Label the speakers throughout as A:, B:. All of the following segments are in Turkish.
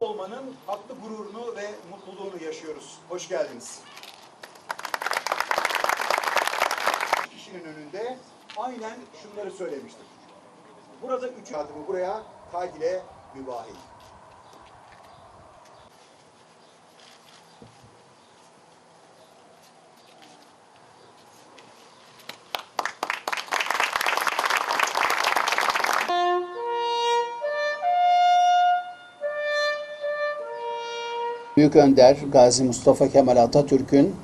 A: olmanın haklı gururunu ve mutluluğunu yaşıyoruz. Hoş geldiniz. Kişinin önünde aynen şunları söylemiştir. Burada üç adımı buraya kayd ile mübahil.
B: Büyük Önder Gazi Mustafa Kemal Atatürk'ün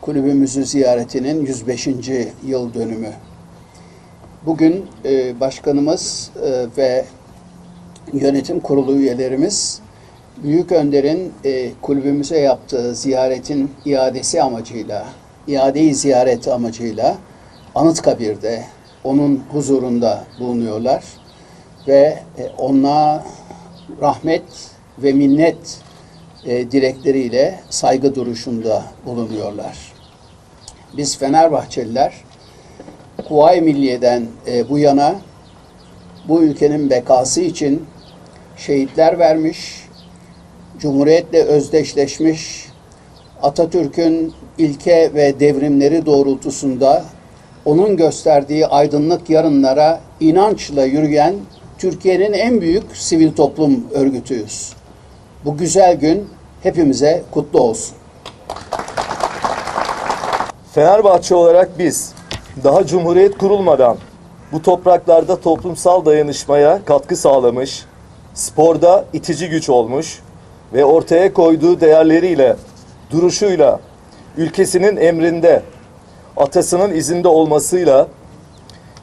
B: kulübümüzü ziyaretinin 105. yıl dönümü. Bugün e, başkanımız e, ve yönetim kurulu üyelerimiz Büyük Önder'in e, kulübümüze yaptığı ziyaretin iadesi amacıyla, iadeyi ziyaret amacıyla Anıtkabir'de onun huzurunda bulunuyorlar ve e, ona rahmet ve minnet e, dilekleriyle saygı duruşunda bulunuyorlar. Biz Fenerbahçeliler Kuvayi Milliye'den e, bu yana bu ülkenin bekası için şehitler vermiş, Cumhuriyetle özdeşleşmiş, Atatürk'ün ilke ve devrimleri doğrultusunda onun gösterdiği aydınlık yarınlara inançla yürüyen Türkiye'nin en büyük sivil toplum örgütüyüz. Bu güzel gün hepimize kutlu olsun.
C: Fenerbahçe olarak biz daha Cumhuriyet kurulmadan bu topraklarda toplumsal dayanışmaya katkı sağlamış, sporda itici güç olmuş ve ortaya koyduğu değerleriyle, duruşuyla, ülkesinin emrinde, atasının izinde olmasıyla,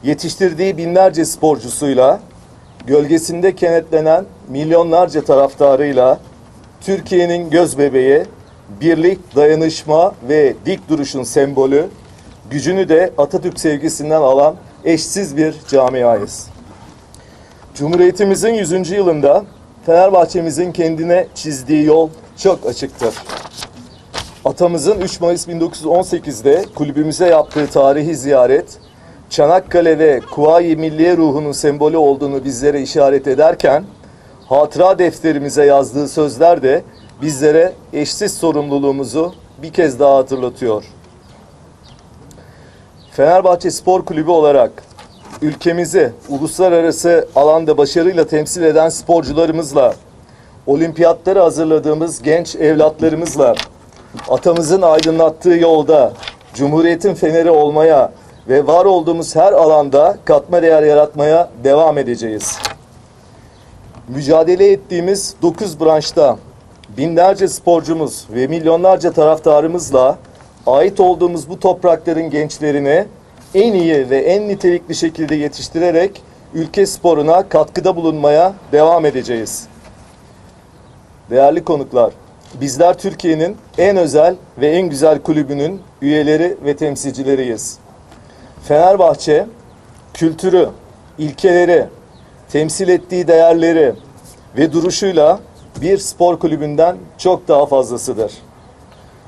C: yetiştirdiği binlerce sporcusuyla, gölgesinde kenetlenen milyonlarca taraftarıyla, Türkiye'nin göz bebeği, birlik, dayanışma ve dik duruşun sembolü, gücünü de Atatürk sevgisinden alan eşsiz bir camiayız. Cumhuriyetimizin 100. yılında Fenerbahçe'mizin kendine çizdiği yol çok açıktır. Atamızın 3 Mayıs 1918'de kulübümüze yaptığı tarihi ziyaret, Çanakkale ve Kuvayi Milliye ruhunun sembolü olduğunu bizlere işaret ederken, hatıra defterimize yazdığı sözler de bizlere eşsiz sorumluluğumuzu bir kez daha hatırlatıyor. Fenerbahçe Spor Kulübü olarak ülkemizi uluslararası alanda başarıyla temsil eden sporcularımızla, olimpiyatları hazırladığımız genç evlatlarımızla, atamızın aydınlattığı yolda Cumhuriyet'in feneri olmaya ve var olduğumuz her alanda katma değer yaratmaya devam edeceğiz. Mücadele ettiğimiz 9 branşta binlerce sporcumuz ve milyonlarca taraftarımızla ait olduğumuz bu toprakların gençlerini en iyi ve en nitelikli şekilde yetiştirerek ülke sporuna katkıda bulunmaya devam edeceğiz. Değerli konuklar, bizler Türkiye'nin en özel ve en güzel kulübünün üyeleri ve temsilcileriyiz. Fenerbahçe kültürü, ilkeleri, temsil ettiği değerleri ve duruşuyla bir spor kulübünden çok daha fazlasıdır.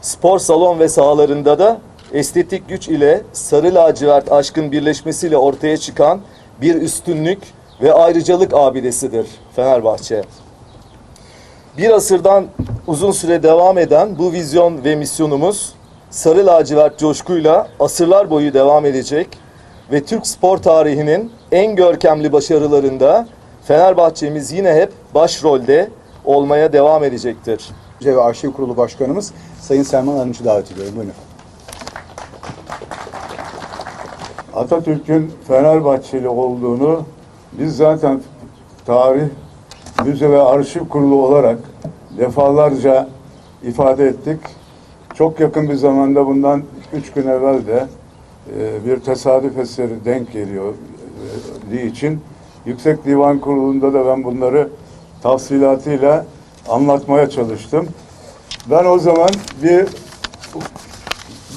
C: Spor salon ve sahalarında da estetik güç ile sarı lacivert aşkın birleşmesiyle ortaya çıkan bir üstünlük ve ayrıcalık abidesidir Fenerbahçe. Bir asırdan uzun süre devam eden bu vizyon ve misyonumuz sarı lacivert coşkuyla asırlar boyu devam edecek ve Türk spor tarihinin en görkemli başarılarında Fenerbahçe'miz yine hep başrolde olmaya devam edecektir.
A: ve Arşiv Kurulu Başkanımız Sayın Selman Arınç'ı davet ediyorum. Buyurun.
D: Atatürk'ün Fenerbahçeli olduğunu biz zaten tarih, müze ve arşiv kurulu olarak defalarca ifade ettik. Çok yakın bir zamanda bundan üç gün evvel de e, bir tesadüf eseri denk geliyor e, için Yüksek Divan Kurulu'nda da ben bunları tafsilatıyla anlatmaya çalıştım. Ben o zaman bir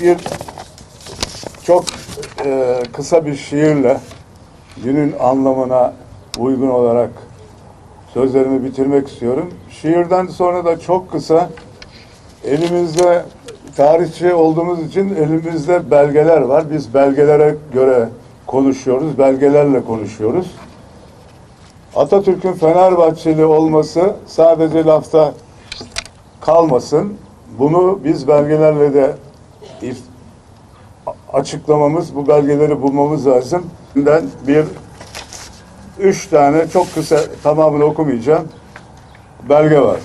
D: bir çok e, kısa bir şiirle günün anlamına uygun olarak sözlerimi bitirmek istiyorum. Şiirden sonra da çok kısa elimizde tarihçi olduğumuz için elimizde belgeler var. Biz belgelere göre konuşuyoruz, belgelerle konuşuyoruz. Atatürk'ün Fenerbahçeli olması sadece lafta kalmasın. Bunu biz belgelerle de açıklamamız, bu belgeleri bulmamız lazım. Ben bir üç tane çok kısa tamamını okumayacağım belge var.